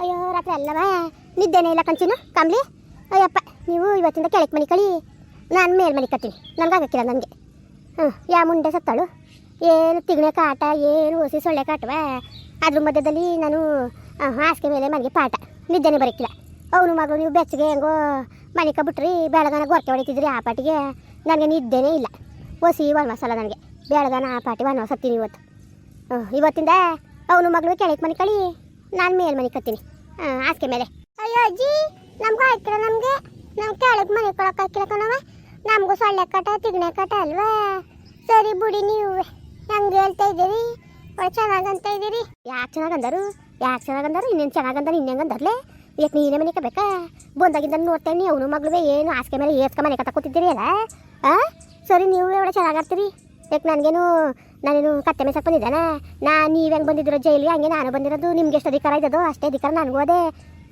ಅಯ್ಯೋ, ರಾತ್ರಿ ಅಲ್ಲವ? ನಿದ್ದೆನೇ ಇಲ್ಲ ಕಂಚಿನು ಕಾಮ್ಲಿ ಅಯ್ಯಪ್ಪ, ನೀವು ಇವತ್ತಿಂದ ಕೆಳಕ್ಕೆ ಮನೆ ಕಳಿ. ನಾನು ಮೇಲ್ ಮನೆ ಕತ್ತೀನಿ ನನಗೆ ಆಗಕ್ಕಿಲ್ಲ ನನಗೆ. ಹ್ಞೂ ಯಾ ಮುಂಡೆ ಸತ್ತಾಳು? ಏನು ತಿಗಣೆ ಕಾಟ, ಏನು ಓಸಿ ಸೊಳ್ಳೆ ಕಾಟವ? ಅದ್ರ ಮಧ್ಯದಲ್ಲಿ ನಾನು ಹಾಸಿಗೆ ಮೇಲೆ ಮನೆಗೆ ಪಾಠ. ನಿದ್ದೆನೇ ಬರೋಕ್ಕಿಲ್ಲ. ಅವನು ಮಗಳು, ನೀವು ಬೆಚ್ಚಗೆ ಹೆಂಗೋ ಮನೆ ಕಬಿಟ್ರಿ ಬೆಳಗಾನ ಗೊರಕೆ ಹೊಡಿತಿದ್ರಿ ಆ ಪಾಟಿಗೆ. ನನಗೆ ನಿದ್ದೆನೇ ಇಲ್ಲ. ಓಸಿ ಒಣ ಮಸಾಲ ನನಗೆ. ಬೆಳಗಾನ ಆ ಪಾಟಿ ಒಣ ಸತ್ತೀನಿ ಇವತ್ತು. ಹ್ಞೂ ಇವತ್ತಿಂದ ಅವನು ಮಗಳು ಕೆಳಕ್ಕೆ ಮನೆ ಕಳಿ. ನಾನು ಮೇಲೆ ಮನೆ ಕತ್ತೀನಿ ಹಾಸಿಗೆ ಮೇಲೆ. ಅಯ್ಯೋ ಅಜ್ಜಿ, ನಮ್ಗೆ ಹಾಕಿರ ನಮಗೆ. ನಮ್ಮ ಕೆಳಗೆ ಮನೆ ಕೊಡಕ್ಕೆ ಹಾಕಿರ ಕಣವ ನಮಗೂ ಸೊಳ್ಳೆ ಕಟ ತಿಗಣೆ ಕಟ ಅಲ್ವಾ. ಸರಿ ಬಿಡಿ ನೀವು. ಹೆಂಗೆ ಹೇಳ್ತಾ ಇದ್ದೀರಿ. ಒಳ್ಳೆ ಅಂತ ಇದ್ದೀರಿ. ಯಾಕೆ ಚೆನ್ನಾಗಂದರು ಯಾಕೆ ಚೆನ್ನಾಗಂದರು ಇನ್ನೇನು ಚೆನ್ನಾಗಂದರು ಇನ್ನೇಂಗಂದರ್ಲೆ ಯಾಕೆ ನೀನೇ ಮನೆ ಕಬೇಕಾ ಬಂದಾಗಿಂದ ನೋಡ್ತೇನೆ ಅವನು ಮಗಳು ಏನು ಹಾಸಿಗೆ ಮೇಲೆ ಏಸ್ಕ ಮನೆ ಕತ್ತ ಕೂತಿದ್ದೀರಿ ಅಲ್ಲ? ಹಾಂ ಸರಿ ನೀವು ಒಳ್ಳೆ ಚೆನ್ನಾಗಾಡ್ತೀರಿ ಯಾಕೆ ನನಗೇನು ನಾನೇನು ಕತ್ತೆ ಮೇಸಕ್ಕೆ ಬಂದಿದ್ದಾನೆ? ನಾ ನೀವು ಹೆಂಗೆ ಬಂದಿದ್ದೀರೋ ಜೈಲಿಗೆ ಹಂಗೆ ನಾನು ಬಂದಿರೋದು. ನಿಮ್ಗೆ ಎಷ್ಟು ಅಧಿಕಾರ ಇದ್ದದೋ ಅಷ್ಟೇ ಅಧಿಕಾರ ನನಗೂ ಅದೇ.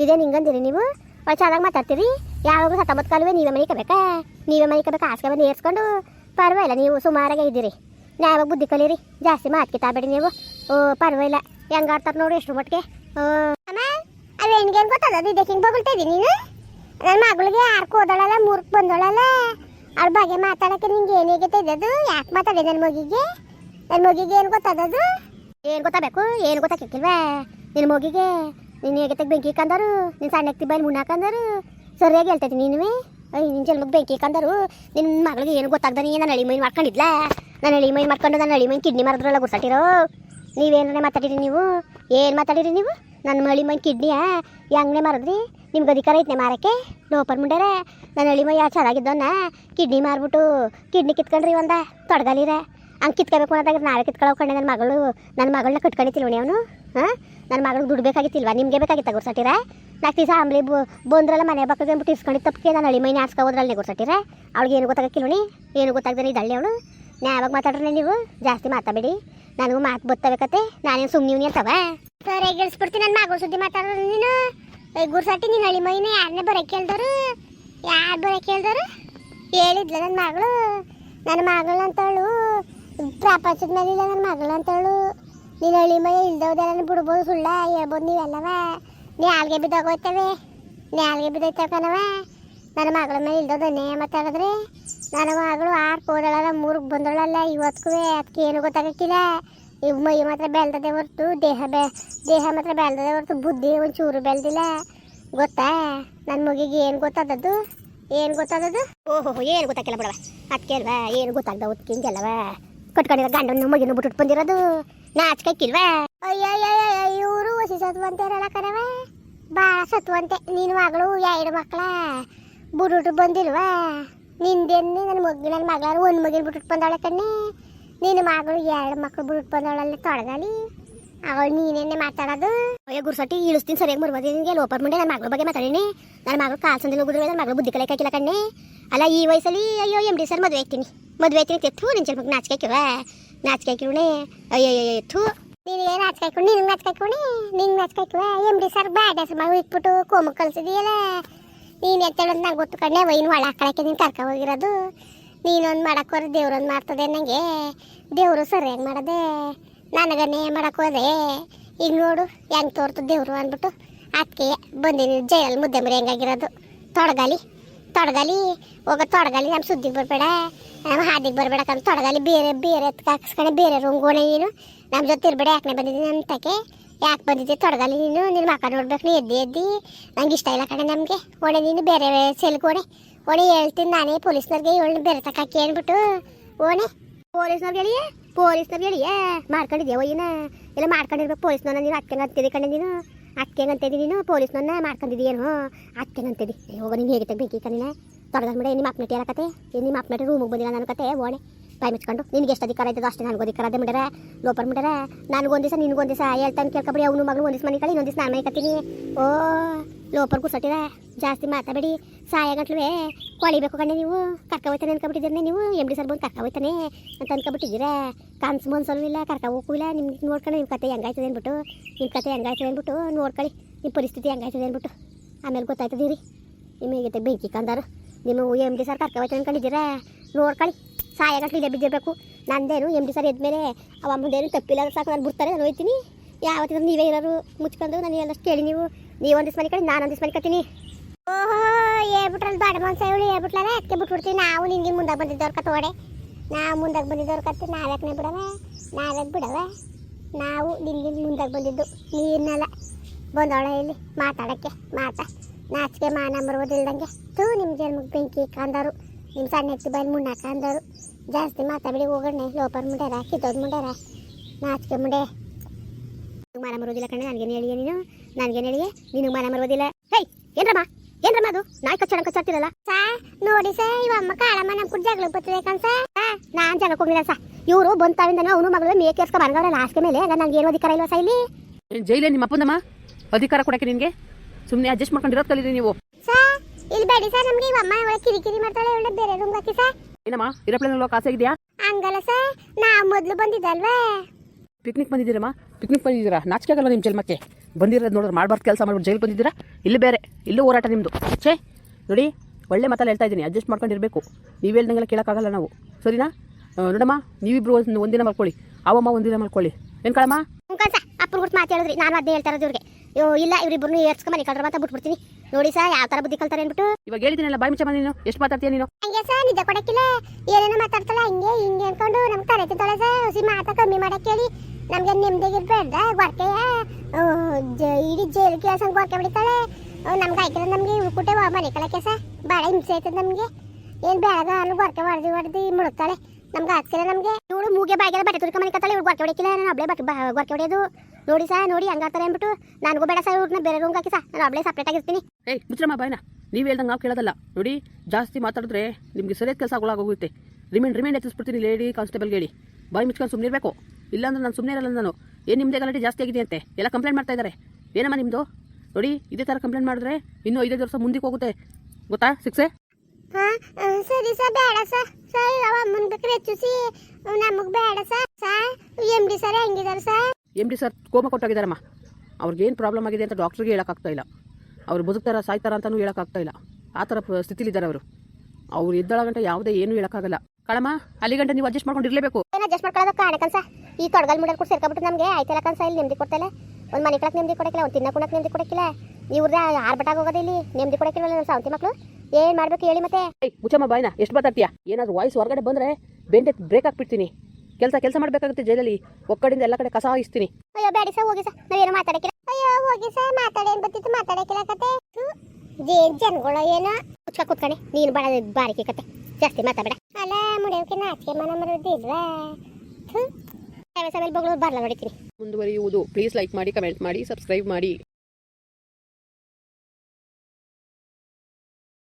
ಇದೇ ಹಿಂಗಂದಿರಿ ನೀವು? ಒಳ್ಳೆ ಚೆನ್ನಾಗಿ ಮಾತಾಡ್ತೀರಿ? ಯಾವಾಗ ಹತ್ತೊಂಬತ್ತು ಕಾಲುವೆ ನೀವೇ ಮನೆ ಕಬೇಕಾ ನೀವೇ ಮನೆ ಕಬೇಕಾ ಹಾಸಿಗೆ ಬಂದು ಏರ್ಸ್ಕೊಂಡು? ಪರವಾಗಿಲ್ಲ, ನೀವು ಸುಮಾರಾಗೆ ಇದ್ದೀರಿ. ಯಾವಾಗ ಬುದ್ಧಿ ಕಲೀರಿ? ಜಾಸ್ತಿ ಮಾತು ನೀವು. ಓ, ಪರವಾಗಿಲ್ಲ. ಹೆಂಗೆ ಆಡ್ತಾರೆ ನೋಡಿ ಎಷ್ಟು ಮಟ್ಟಿಗೆ ಅಮ್ಮ ಅದು ಹೆಣ್ಗೇನು ಗೊತ್ತದ? ಇದಕ್ಕೆ ಹಿಂಗೆ ಇದ್ದೀನಿ ನೀನು? ನನ್ನ ಮಗಳಿಗೆ ಯಾರ್ಕು ಓದೋಳಲ್ಲ ಮೂರ್ಕ್ ಬಂದೋಳಲ್ಲ. ಅವ್ರ ಬಗ್ಗೆ ಮಾತಾಡಕ್ಕೆ ನಿಂಗೆ ಏನು ಹೇಗೈತೆ ಇದ್ದದು ಯಾಕೆ ಮಾತಾಡಿ ನನ್ನ ಮಗಿಗೆ? ನನ್ನ ಮಗಿಗೆ ಏನು ಗೊತ್ತದದು ಏನು ಗೊತ್ತಾಗಬೇಕು? ಏನು ಗೊತ್ತಾಗಿಲ್ವಾ ನಿನ್ನ ಮಗಿಗೆ? ನಿನ್ನ ಹೇಗೆ ಬೆಂಕಿ ಕಂದರು ನಿನ್ನ ಸಣ್ಣ ಬೈ ಬೈಲಿ ಸರಿಯಾಗಿ ಹೇಳ್ತೈತಿ ನೀನುವೆ ಅಯ್ಯ ನಿನ್ನ ಜನ್ಮಕ್ಕೆ ಬೆಂಕಿ ಕಂದರು ನಿನ್ನ ಮಗಳಿಗೆ ಏನು ಗೊತ್ತಾಗ್ದ ನೀನ ನಾನು ಅಳಿ ಮೈನ್ ಮಾಡ್ಕೊಂಡಿದ್ಲ? ನಾನು ಅಳಿ ಮೈನ್ ಮಾಡ್ಕೊಂಡು ನಾನು ಅಳಿ ಮೈನ್ ಕಿಡ್ನಿ ಮಾರಿದ್ರಲ್ಲ ಗುರ್ಸಾಟಿರೋ? ನೀವೇನೇ ಮಾತಾಡಿರಿ ನೀವು? ಏನು ಮಾತಾಡಿರಿ ನೀವು? ನನ್ನ ಮಳಿ ಮೈನ್ ಕಿಡ್ನಿಯ ಹೆಂಗನೇ ಮಾರಿದ್ರಿ? ನಿಮ್ಗೆ ಅಧಿಕಾರ ಐತೆ ಮಾರಕ್ಕೆ? ಲೋಪರ್ ಮುಂಡ್ಯಾರ ನನ್ನ ಹಳಿ ಮೈ ಚೆನ್ನಾಗಿದ್ದವನ್ನ ಕಿಡ್ನಿ ಮಾರ್ಬಿಟ್ಟು ಕಿಡ್ನಿ ಕಿತ್ಕೊಂಡ್ರಿ ಒಂದ. ತೊಡಗಲಿರ. ಹಂಗೆ ಕಿತ್ಕೋಬೇಕು ನಾಳೆ ನಾವೇ ಕಿತ್ಕೊಳ್ಳೋಕೊಂಡೆ ನನ್ನ ಮಗಳು ನನ್ನ ಮಗಳನ್ನ ಕಟ್ಕೊಂಡಿತ್ತಿಲ್ವಣಿ ಅವನು? ಹಾಂ? ನನ್ನ ಮಗಳಿಗೆ ದುಡ್ಡು ಬೇಕಾಗಿತ್ತಿಲ್ವಾ? ನಿಮಗೆ ಬೇಕಾಗಿತ್ತ ಗುರ್ಸಟ್ಟಿರ ನಾಲ್ಕು ದಿವಸ ಆಂಬ್ಲಿ ಬಂದ್ರಲ್ಲ ಮನೆ ಬಾಕಿಗೆ ಅಂದ್ಬಿಟ್ಟು ಇಸ್ಕೊಂಡಿದ್ದು ತಪ್ಪಿಗೆ ನಾನು ಹಳಿ ಮೈನ ಆಡ್ಸ್ಕೊ ಹೋದ್ರಲ್ಲಿ ಗುರ್ಸಟ್ಟಿರ ಅವ್ಳಿಗೆ ಏನು ಗೊತ್ತಾಗಕ್ಕಿಲ್ವಣಿ ಏನು ಗೊತ್ತಾಗ್ದಾನೆ ದಳ್ಳಿ ಅವಳು? ಯಾವಾಗ ಮಾತಾಡ್ರಿ ನೀವು? ಜಾಸ್ತಿ ಮಾತಾಡಬೇಡಿ. ನನಗೂ ಮಾತು ಬತ್ತಬೇಕತ್ತೆ ಕತೆ. ನಾನೇನು ಸುಮ್ಮನೆ ಅಂತವ? ಸರಿ, ಗೆಲ್ಸ್ಬಿಡ್ತೀನಿ. ನನ್ನ ಮಗಳು ಸುದ್ದಿ ಮಾತಾಡೋದು ನೀನು? ಗುರ್ಸಟ್ಟಿ ನೀನು ಹಳಿ ಮೈನ ಯಾರನ್ನೇ ಬರೋಕೆ ಕೇಳ್ದರು? ಯಾರು ಬರೋ ಕೇಳ್ದರು? ಹೇಳಿದ್ಲ ನನ್ನ ಮಗಳು. ನನ್ನ ಮಗಳು ಪ್ರಪಂಚದ ಇಲ್ಲ ನನ್ನ ಮಗಳು ಅಂತೇಳು. ನೀನು ಹಳ್ಳಿ ಮೈ ಇಲ್ದವ್ದೆಲ್ಲ ಬಿಡ್ಬೋದು ಸುಳ್ಳ ಹೇಳ್ಬೋದು ನೀವೆಲ್ಲವ. ನ್ಯಾಲ್ಗೆ ಬಿದ್ದೋಗೋಯ್ತವೆ ನ್ಯಾಲ್ಗೆ ಬಿದ್ದೋಯ್ತವೆ ಕಣವ ನನ್ನ ಮಗಳ ಮೇಲೆ ಇಲ್ದೋದನ್ನೇ ಮಾತಾಡಿದ್ರೆ. ನನ್ನ ಮಗಳು ಆರು ಕೋದಳಲ್ಲ, ಮೂರ್ಗೆ ಬಂದಳಲ್ಲ ಇವತ್ತಿಗೂ ಅದಕ್ಕೆ ಏನು ಗೊತ್ತಾಗಕ್ಕಿಲ್ಲ. ಇವು ಮೈ ಮಾತ್ರ ಬೆಳೆದದೆ ಹೊರ್ತು, ದೇಹ ಬೆ, ದೇಹ ಮಾತ್ರ ಬೆಳೆದದೆ ಹೊರ್ತು, ಬುದ್ಧಿ ಒಂಚೂರು ಬೆಳೆದಿಲ್ಲ. ಗೊತ್ತಾ? ನನ್ನ ಮಗಿಗೆ ಏನು ಗೊತ್ತಾದದ್ದು? ಏನು ಗೊತ್ತಾದದ್ದು? ಓಹೋ ಏನು ಗೊತ್ತಾಗಿಲ್ಲ ಬಿಡವ ಅದಕ್ಕೆ ಅಲ್ವಾ, ಏನು ಗೊತ್ತಾಗ್ದ ಒತ್ತಿ ಹಿಂಗೆಲ್ಲವ. ಕಟ್ಕೊಂಡಿರೋ ಗಂಡನ ಮಗಿನ ಬಿಟ್ಟು ಬಂದಿರೋದು. ನಾಚ್ಕಕ್ಕಿಲ್ವಾ ಅಯ್ಯಯ್ಯ ಇವರು ಹೊಸಿ ಸತ್ವಂತೆರಲ್ಲ ಕಣವೆ ಭಾಳ ಸತ್ವಂತೆ ನೀನು ಮಗಳು ಎರಡು ಮಕ್ಕಳ ಬಿಟ್ಬಿಟ್ಟು ಬಂದಿಲ್ವಾ? ನಿಂದೇನು ನನ್ನ ಮಗ ನನ್ನ ಮಗಳ ಒಂದು ಮಗಿನ ಬಿಟ್ಬಿಟ್ಟು ಬಂದವಳೆ ಕಣ್ಣಿ. ನಿನ್ನ ಮಗಳು ಎರಡು ಮಕ್ಕಳು ಬಿಟ್ಬಿಟ್ಟು ಬಂದವಳಲ್ಲಿ ತೊಡಗಲಿ. ಅವಳು ನೀನೇನೆ ಮಾತಾಡೋದು. ಅಯ್ಯೋ ಗುರ್ಸಟ್ಟಿ ಇಳಿಸ್ತೀನಿ ಸರಿಯಾಗಿ ಮುರ್ಬೋದು ನಿನಗೆ ಲೋಪರ್ ಮುಂಡೆ ನನ್ನ ಮಗಳ ಬಗ್ಗೆ ಮಾತಾಡೀನಿ. ನನ್ನ ಮಗಳು ಕಾಲ್ಸಂದಿಲ್ಲ ಹೋಗಿದ್ರೆ ನನ್ನ ಮಗಳು ಬುದ್ಧಿ ಕಣ್ಣೆ. ಅಲ್ಲ ಈ ವಯಸ್ಸಲ್ಲಿ ಅಯ್ಯೋ ಎಂ ಡಿ ಸರ್ ಮದುವೆ ಆಗ್ತೀನಿ. ಮದುವೆ ಆಗ್ತೀನಿ ತೆತ್ತು ನಿನ್ನ ಸ್ವಲ್ಪ ನಾಚಿಕೆ ಹಾಕಿವ. ನಾಚಿಕೆ ಹಾಕಿರುಣೆ ಅಯ್ಯೋ ಅಯ್ಯೋ ಥೂ. ನೀನು ಏನು ಹಾಕೊಂಡು ನಿನ್ಗೆ ನಾಚಿಕೆ ಹಾಕೊಂಡು ನಿಂಗೆ ನಾಚಿಕೆ ಹಾಕಿವ? ಎಂ ಡಿ ಸರ್ ಬ್ಯಾಡ ಮಗು ಇಟ್ಬಿಟ್ಟು ಕೋಮಕ್ಕೆ ಕಳ್ಸಿದೀಯಲ್ಲ ನೀನು ಎತ್ತೇಳೋದು ನಂಗೆ ಗೊತ್ತು ಕಣ್ಣೆ ವೈನ್ ಒಳ ಹಾಕೊಳಕ್ಕೆ ನೀನು ಕರ್ಕೊ ಹೋಗಿರೋದು. ನೀನೊಂದು ಮಾಡಕ್ಕೆ ದೇವ್ರೊಂದು ಮಾಡ್ತದೆ ನನಗೆ ದೇವರು ಸರಿಯಾಗಿ ಮಾಡದೆ? ನನಗನ್ನೇ ಹೋದೆ. ಈಗ ನೋಡು, ಹೆಂಗೆ ತೋರ್ತು ದೇವರು ಅಂದ್ಬಿಟ್ಟು ಅದಕ್ಕೆ ಬಂದೀನಿ ಜೈಲಲ್ಲಿ ಮುದ್ದೆ ಮರಿ ಹೆಂಗಾಗಿರೋದು. ತೊಡಗಲಿ ತೊಡಗಲಿ. ಹೋಗ ತೊಡಗಾಲಿ ನಮ್ಮ ಸುದ್ದಿಗೆ ಬರಬೇಡ. ನಮ್ಮ ಹಾದಿಗೆ ಬರಬೇಡ ಕಣ್ ತೊಡಗಲಿ ಬೇರೆ ಬೇರೆ ಹಾಕ್ಸ್ಕೊಂಡೆ, ಬೇರೆ ರಂಗೋಣೆ ನೀನು. ನಮ್ಮ ಜೊತೆ ಇರಬೇಡ ಯಾಕೆ ಬಂದಿದ್ದೀನಿ ಅಂತಕ್ಕೆ. ಯಾಕೆ ಬಂದಿದ್ದೆ ತೊಡಗಲ್ಲಿ ನೀನು ನಿನ್ನ ಮಕ್ಕ ನೋಡ್ಬೇಕು, ನೀ ಎದ್ದಿ, ಎದ್ದು. ನಂಗೆ ಇಷ್ಟ ಇಲ್ಲ ಕಣೆ ನಮಗೆ. ಒಣೆ ನೀನು ಬೇರೆ ಸೆಲ್ಗೋಣೆ ಒಣೆ ಹೇಳ್ತೀನಿ ನಾನೇ ಪೊಲೀಸ್ನವ್ರಿಗೆ ಹೇಳಿ ಬೇರೆ ತಕ್ಕ ಅಂದ್ಬಿಟ್ಟು ಓಣೆ ಪೊಲೀಸ್ನವ್ರಿಗೆ ಹೇಳಿಯೇ? ಪೊಲೀಸ್ನವ್ರಿಗೆ ಹೇಳಿಯೇ? ಮಾಡ್ಕೊಂಡಿದ್ದೆ ಒಯ್ಯನ ಎಲ್ಲ ಮಾಡ್ಕೊಂಡಿರ್ಬೇಕು ಪೊಲೀಸ್ನವ್ನ ನೀನು ಅಕ್ಕಂಗೆ ಅಂತಿದ್ದೆ ಕಣೆ ನೀನು. ಅಕ್ಕಂಗೆ ಅಂತಿದ್ದಿ ನೀನು, ಪೊಲೀಸ್ನವ್ನ ಮಾಡ್ಕೊಂಡಿದ್ದೀಯೇನು ಅಕ್ಕಂಗೆ ಅಂತಿದ್ದಿ ಹೋಗೋ, ನೀನು ಹೇಗೆ ತೆಗ್ಬೇಕು ಕಣ್ಣಿನ ತೊಡಗಲ್ ಬಿಡ ನಿಮ್ಮ ಅಪ್ನಟ್ಟಿ ಅಲ್ಲ ಕತೆ? ನಿಮ್ಮ ಅಪ್ನಟ್ಟಿ ರೂಮಿಗೆ ಬಂದಿಲ್ಲ ನನ್ನ ಕತೆ ಓಣೆ. ಬಾಯಿ ಮುಚ್ಕೊಂಡು, ನಿನಗೆ ಎಷ್ಟು ಅಧಿಕಾರ ಇದ್ದದ ಅಷ್ಟೇ ನನಗೆ ಅಧಿಕಾರ ಅದೇ ಲೋಪರ್ ಬಿಡರ ನನಗೊಂದು ದಿವಸ ನಿನಗೊಂದು ದಿವಸ. ಹೇಳ್ತಾನೆ ಕೇಳ್ಕೊಬಿಡಿ, ಅವನು ಮಗಳು ಒಂದು ಮನೆ ಕಳಿ, ಇನ್ನೊಂದು ನಾನು ಮನೆ ಓ, ಲೋಪರ್ ಕುಸಟ್ಟಿರ ಜಾಸ್ತಿ ಮಾತಾಡಬೇಡಿ. ಸಾಯ ಗಂಟ್ಲುವೆ ಕೊಳಿಬೇಕು ಕಣ್ಣೆ ನೀವು. ಕರ್ಕ ಹೋಯ್ತಾನೆ ಅನ್ಕೊಬಿಟ್ಟಿದ್ದೀರಿ ನೀವು. ಎಂ ಡಿ ಸರ್ ಬಂದು ಕರ್ಕ ಹೋಯ್ತಾನೆ ಅಂತ ಅನ್ಕೊಬಿಟ್ಟಿದ್ದೀರ. ಕನ್ಸು ಮನ್ಸಲ್ಲೂ ಇಲ್ಲ, ಕರ್ಕ ಹೋಗೂ ಇಲ್ಲ. ನಿಮ್ಗೆ ನೋಡ್ಕೊಂಡು ನಿಮ್ಮ ಕತೆ ಹೆಂಗಾಯ್ತದೆ ಅಂದ್ಬಿಟ್ಟು. ನಿಮ್ಮ ಕತೆ ಹೆಂಗಾಯ್ತದೆ ಅಂದ್ಬಿಟ್ಟು, ನೋಡ್ಕೊಳ್ಳಿ. ನಿಮ್ಮ ಪರಿಸ್ಥಿತಿ ಹೆಂಗಾಯ್ತದೆ ಅಂದ್ಬಿಟ್ಟು. ಆಮೇಲೆ ಗೊತ್ತಾಯ್ತದೆ ರೀ ನಿಮಗೆ ಬೆಂಕಿ ಕಂದಾರು. ನಿಮ್ಮ ಎಂ ಡಿ ಸರ್ ಕರ್ಕ ಹೋಯ್ತು ಅನ್ಕೊಂಡಿದ್ದೀರಾ? ನೋಡ್ಕೊಳ್ಳಿ. ಸಾಯ ಗಂಟ್ಲು ಇಲ್ಲೇ ಬಿದ್ದಿರಬೇಕು. ನಂದೇನು ಎಂ ಡಿ ಸರ್ ಎದ್ಮೇಲೆ ಅವ ಮುಂದೇನು ತಪ್ಪಿಲ್ಲ, ಸಾಕು ನಾನು ಬಿಡ್ತಾರೆ ನಾನು ಹೋಯ್ತೀನಿ. ಯಾವತ್ತಿದ್ರು ನೀವೇ ಇರೋರು ಮುಚ್ಕೊಂಡು, ನಾನು ಎಲ್ಲಷ್ಟು ಕೇಳಿ ನೀವು. ನೀವು ಒಂದಿವ್ಸ ಮನೆ ಕಡೆ ನಾನು ಒಂದಿವ್ಸ ಮನೆ ಕತ್ತೀನಿ ಓಹೋ ಹೇಳ್ಬಿಟ್ರಲ್ಲ ದೊಡ್ಡ ಮನ್ಸ ಹೇಳಿ ಹೇಳ್ಬಿಟ್ಲಲ್ಲ ಅದಕ್ಕೆ ಬಿಟ್ಬಿಡ್ತೀವಿ ನಾವು ನಿನ್ಗೆ ಮುಂದಾಗ ಬಂದಿದ್ದವ್ರ ಕತ್ತೋಡೆ ನಾವು ಮುಂದಾಗ ಬಂದಿದ್ದವ್ರ ಕತ್ತಿ ನಾವ್ಯಾಕನೆ ಬಿಡವ? ನಾವ್ಯಾಕೆ ಬಿಡವ? ನಾವು ನಿನ್ಗೆ ಮುಂದಾಗ ಬಂದಿದ್ದು ನೀರನ್ನೆಲ್ಲ ಬಂದವಳ ಇಲ್ಲಿ ಮಾತಾಡೋಕ್ಕೆ, ಮಾತಾ. ನಾಚಿಕೆ ಮಾನ ಬರುವುದಿಲ್ದಂಗೆ ತೂ ನಿಮ್ಮ ಜನ್ಮಕ್ಕೆ ಬೆಂಕಿ ಕಾಂದರು ನಿಮ್ಮ ಸಣ್ಣ ಎತ್ತಿ ಬಂದು ಮುಂಡ ಕಾಂದರು ಜಾಸ್ತಿ ಮಾತಾಡಿ ಹೋಗಣ್ಣೆ, ಲೋಪರ್ ಮುಂಡ್ಯಾರ ಕಿತ್ತೋದು ಮುಂಡ್ಯಾರ ನಾಚಿಕೆ ಮುಂಡೆ. ಮನ ಮರೋದಿಲ್ಲ ಕಣ್ಣೆ ನನಗೇನು ಹೇಳಿಯ ನೀನು? ನನಗೇನು ಹೇಳಿಯೆ? ನೀನು ಮನ ಮರೋದಿಲ್ಲ ಹೇಯ್, ಏನ್ರಮ್ಮ? ಏನ್ರಮ್ಮ ಅದು? ನಾಯಿ ಕಚ್ಚಡ ಕಚ್ಚಾಡ್ತಿರಲ್ಲ ಸಾ, ನೋಡಿ ಸಾ ಇವ ಅಮ್ಮ ಕಾಳಮ್ಮ ನಮ್ಮ ಕುಡ್ ಜಗಳ ಬರ್ತದೆ ಕಣ್ಸ ನಾನ್ ಜಗಳಕ್ಕೆ ಹೋಗಿಲ್ಲ ಸಾ. ಇವರು ಬಂತಾವಿಂದ ಅವನು ಮಗಳು ಮೇಕೇರ್ಸ್ಕೊ ಬಂದವ್ರೆ ಲಾಸ್ಟ್ಗೆ ಮೇಲೆ. ನನಗೆ ಏನು ಅಧಿಕಾರ ಇಲ್ವಾ ಸಾ ಇಲ್ಲಿ? ಜೈಲೇ ನಿಮ್ಮ ಅಪ್ಪನಮ್ಮ ಅಧಿಕಾರ ಕೊಡಕ್ಕೆ ನಿನಗೆ? ಸುಮ್ಮನೆ ಅಡ್ಜಸ್ಟ್ ಮಾಡ್ಕೊಂಡಿರೋದು ಕಲೀರಿ ನೀವು. ಸಾ ಇಲ್ಲಿ ಬೇಡಿ ಸರ್ ನಮಗೆ ಇವ ಅಮ್ಮ ಒಳ್ಳೆ ಕಿರಿಕಿರಿ ಮಾಡ್ತಾಳೆ ಒಳ್ಳೆ ಬೇರೆ ರೂಮ್ ಹಾಕಿ ಸರ್ ಏನಮ್ಮ ಇರೋಪ್ಲೇನ್ ಹೋಗೋ ಆಸೆ ಇದೆಯಾ ಹಂಗಲ್ಲ ಸರ್ ನಾ ಮೊದ್ಲು ಬಂದಿದ್ದಲ್ವೇ. ಪಿಕ್ನಿಕ್ ಬಂದಿದ್ದೀರಮ್ಮ ಪಿಕ್ನಿಕ್ ಬಂದಿದ್ದೀರಾ? ನಾಚಿಕೆ ಆಗಲ್ಲ ನಿಮ್ಮ ಜನ್ಮಕ್ಕೆ? ಬಂದಿರೋದು ನೋಡಿದ್ರೆ ಮಾಡ್ಬಾರ್ದು ಕೆಲಸ ಮಾಡ್ಬಿಟ್ಟು ಜೈಲು ಬಂದಿದ್ದೀರಾ? ಇಲ್ಲಿ ಬೇರೆ ಇಲ್ಲೂ ಹೋರಾಟ ನಿಮ್ಮದು ಛೇ ನೋಡಿ ಒಳ್ಳೆ ಮಾತಲ್ಲಿ ಹೇಳ್ತಾ ಇದ್ದೀನಿ ಅಡ್ಜಸ್ಟ್ ಮಾಡ್ಕೊಂಡಿರಬೇಕು. ನೀವು ಹೇಳ್ದಂಗೆಲ್ಲ ಕೇಳೋಕ್ಕಾಗಲ್ಲ ನಾವು. ಸರಿನಾ? ನೋಡಮ್ಮ ನೀವಿಬ್ರು ಒಂದು ಒಂದಿನ ಮಾಡ್ಕೊಳ್ಳಿ ಅವಮ್ಮ ಒಂದಿನ ಮಾಡ್ಕೊಳ್ಳಿ ಏನು ಕಳಮ್ಮ ಅಪ್ಪ ಮಾತು ಹೇಳಿದ್ರಿ. ನಾನು ಅದೇ ಹೇಳ್ತಾ ಇರೋದು ಇವ್ರಿಗೆ. ಅಯ್ಯೋ ಇಲ್ಲ ಇವ್ರಿಬ್ರು ಏರ್ಸ್ಕೊ ಮನೆ ಕಳ್ರ ಮಾತಾ ಬಿಟ್ಬಿಡ್ತೀನಿ. ನೋಡಿ ಸರ್ ಯಾವ ತರ ಬುದ್ಧಿ ಕಲ್ತಾರೆ ಅಂದ್ಬಿಟ್ಟು. ಇವಾಗ ಹೇಳಿದ್ದೀನಲ್ಲ ಬಾಯಿ ಮುಚ್ಚಮ್ಮ ನೀನು ಎಷ್ಟು ಮಾತಾಡ್ತೀಯ ನೀನು? ಹಂಗೆ ಸರ್ ನಿಜ ಕೊಡಕ್ಕಿಲ್ಲ. ಏನೇನೋ ಮಾತಾಡ್ತಲ್ಲ ಹಿಂಗೆ ಹಿಂಗೆ ಅನ್ಕೊಂಡು ನಮ್ಗೆ ತಲೆ ತಿಂತಾಳೆ ಸರ್. ಹುಸಿ ಮಾತಾ ಕಮ್ಮಿ ಮಾಡಕ್ಕೆ ಹೇಳಿ ನಮ್ಗೆ ನೆಮ್ಮದಿಗಿರ್ಬೇಡ್ದ ಗೊರ್ಕೆಯ ಇಡೀ ಜೈಲು ಕೆಲಸ ಗೊರ್ಕೆ ಬಿಡ್ತಾಳೆ ನಮ್ಗೆ ಆಯ್ಕೆ ನಮ್ಗೆ ಉಳ್ಕೊಟ್ಟೆ ಮನೆ ಕಳಕ್ಕೆ ಸರ್. ಭಾಳ ಹಿಂಸೆ ಆಯ್ತದ ನಮ್ಗೆ. ಏನ್ ಬೇಡ ಅಲ್ಲಿ ಗೊರ್ಕೆ ಹೊಡೆದು ಹೊಡೆದು ಮುಳುಗ್ತಾಳೆ. ನಮ್ಗೆ ಹಾಕ್ಸಿಲ್ಲ ನಮಗೆ. ಇವಳು ಮೂಗೆ ಬಾಗಿಲ್ಲ ಬಟ್ಟೆ ತುರ್ಕ ಮನೆ ಕತ್ತಾಳೆ ಇವಳು ಗೊರ್ಕೆ ಹೊಡಿಕಿಲ್ಲ. ನಾನು ಒಬ್ಳೆ ಬಟ್ಟೆ ಗೊರ್ಕೆ ಹೊಡೆಯೋದು. ನೋಡಿ ಸಾ, ನೋಡಿ ಹಂಗಾತಾರೆ ಅಂದ್ಬಿಟ್ಟು ನನಗೂ ಬೇಡ ಸರ್ ಇವ್ರನ್ನ ಬೇರೆ ರೂಮ್ಗೆ ಹಾಕಿ ಸಾ. ನಾನು ಒಬ್ಳೆ ಸಪ್ರೇಟ್ ಆಗಿರ್ತೀನಿ ಏಯ್ ಮುಚ್ಚಮ್ಮ ಬಾಯ್ನ. ನೀವು ಹೇಳ್ದಂಗೆ ನಾವು ಕೇಳೋದಲ್ಲ. ನೋಡಿ, ಜಾಸ್ತಿ ಮಾತಾಡಿದ್ರೆ ನಿಮಗೆ ಸರಿಯಾದ ಕೆಲಸ ಆಗೋಗುತ್ತೆ. ರಿಮೈಂಡ್ ರಿಮೈಂಡ್ ಎತ್ತಿಸ್ಬಿಡ್ತೀನಿ ಲೇಡಿ ಕಾನ್ಸ್ಟೇಬಲ್ಗೆ ಹೇಳಿ. ಬಾಯಿ ಮುಚ್ಕೊಂಡು ಸುಮ್ಮನೆ ಇರಬೇಕು. ಇಲ್ಲಾಂದ್ರೆ ನಾನು ಸುಮ್ಮನೆ ಇರಲ್ಲ ನಾನು. ಏನು ನಿಮ್ಮದೇ ಗಲಾಟೆ ಜಾಸ್ತಿ ಆಗಿದೆ ಅಂತೆ? ಎಲ್ಲ ಕಂಪ್ಲೇಂಟ್ ಮಾಡ್ತಾ ಇದ್ದಾರೆ ಏನಮ್ಮ ನಿಮ್ಮದು ನೋಡಿ, ಇದೇ ಥರ ಕಂಪ್ಲೇಂಟ್ ಮಾಡಿದ್ರೆ ಇನ್ನೂ ಐದೈದು ವರ್ಷ ಮುಂದಕ್ಕೆ ಹೋಗುತ್ತೆ. ಗೊತ್ತಾ ಸಿಕ್ಸೆ ಹಾ ಸರಿ ಸ ಬೇಡ ಸರಿ ಅವ ಅಮ್ಮನ ಬೇಕಾದ್ರೆ ಹೆಚ್ಚಿಸಿ ನಮಗೆ ಬೇಡ ಸರ್ ಎಂ ಡಿ ಸರ್ ಹೆಂಗಿದ್ದಾರೆ ಸರ್ ಎಂ ಡಿ ಸರ್ ಕೋಮ ಕೊಟ್ಟೋಗಿದ್ದಾರಮ್ಮ. ಅವ್ರಿಗೆ ಏನು ಪ್ರಾಬ್ಲಮ್ ಆಗಿದೆ ಅಂತ ಡಾಕ್ಟ್ರಿಗೆ ಹೇಳೋಕ್ಕಾಗ್ತಾ ಇಲ್ಲ. ಅವ್ರು ಬದುಕ್ತಾರ ಸಾಯ್ತಾರ ಅಂತಲೂ ಹೇಳೋಕ್ಕಾಗ್ತಾ ಇಲ್ಲ. ಆ ಥರ ಸ್ಥಿತಿಲಿದ್ದಾರೆ ಅವರು. ಅವ್ರು ಇದ್ದಳ ಗಂಟೆ ಯಾವುದೇ ಏನು ಹೇಳೋಕ್ಕಾಗಲ್ಲ. ಕಳಮ್ಮ ಅಲ್ಲಿ ಗಂಟೆ ನೀವು ಅಡ್ಜಸ್ಟ್ ಮಾಡ್ಕೊಂಡು ಇರಲೇಬೇಕು. ಏನು ಅಡ್ಜಸ್ಟ್ ಮಾಡ್ಕೊಳ್ಳೋದು ಕಾಣೆ ಕನ್ಸ? ಈ ತೊಡಗಲ್ ಮುಡಲ್ ಕೂಡ ಸೇರ್ಕೊಬಿಟ್ಟು ನಮಗೆ ಆಯ್ತಲ್ಲ ಕನ್ಸ ಇಲ್ಲಿ ನೆಮ್ಮದಿ ಕೊಡ್ತಲ್ಲ ಒಂದು ಮನೆ ಕಳಕ್ಕೆ ನೆಮ್ಮದಿ ಕೊಡಕ್ಕಿಲ್ಲ ಒಂದು ತಿನ್ನಕ್ಕೆ ಕುಣಕ್ಕೆ ನೆಮ್ಮದಿ ಕೊಡಕ್ಕಿಲ್ಲ ಇವ್ರದ್ದು ಆರ್ಭಟಾಗಿ ಹೋಗೋದು ಇಲ್ಲಿ ನೆಮ್ಮದಿ ಕೊಡಕ್ಕಿಲ್ಲ ನನ್ನ ಸಾವಂತಿ ಮಕ್ಕಳು ಏನು ಮಾಡ್ಬೇಕು ಹೇಳಿ ಮತ್ತೆ? ಮುಚ್ಚಮ್ಮ ಬಾಯ್ನ ಎಷ್ಟು ಮಾತಾಡ್ತೀಯ? ಏನಾದ್ರು ವಾಯ್ಸ್ ಹೊರಗಡೆ ಬಂದ್ರೆ ಬೆಂಡೆ ಬ್ರೇಕ್ ಹಾಕ್ಬಿಡ್ತೀನಿ. ಕೆಲಸ ಕೆಲಸ ಮಾಡ್ಬೇಕಾಗುತ್ತೆ ಜೈಲಲ್ಲಿ. ಒಕ್ಕಡಿಂದ ಎಲ್ಲ ಕಡೆ ಕಸ ಹಾಯಿಸ್ತೀನಿ. ಅಯ್ಯೋ ಬೇಡಿ ಸರ್ ಹೋಗಿ ಸರ್. ನಾವೇನು ಮಾತಾಡಕ್ಕಿಲ್ಲ. ಅಯ್ಯೋ ಹೋಗಿ ಸರ್ ಮಾತಾಡೇನ್ ಬರ್ತಿತ್ತು ಮಾತಾಡಕ್ಕಿಲ್ಲ ಕತೆ. ಜೇನ್ ಜನಗಳು ಏನೋ. ಮುಚ್ಕ ಕೂತ್ಕಣೆ. ನೀನು ಬಡ ಬಾರಿಕೆ ಕತೆ. ಜಾಸ್ತಿ ಮಾತಾಡಬೇಡ. ಅಲ್ಲ ಮುಡಿಯೋಕೆ ನಾಚಿಕೆ ಮನ ಮರದಿಲ್ವಾ ಥು. ಸಮೇಲೆ ಬಗ್ಳು ಬರ್ಲ ನೋಡಿತೀನಿ ಮುಂದುವರಿಯುವುದು. ಪ್ಲೀಸ್ ಲೈಕ್ ಮಾಡಿ ಕಮೆಂಟ್ ಮಾಡಿ ಸಬ್ಸ್ಕ್ರೈಬ್ ಮಾಡಿ.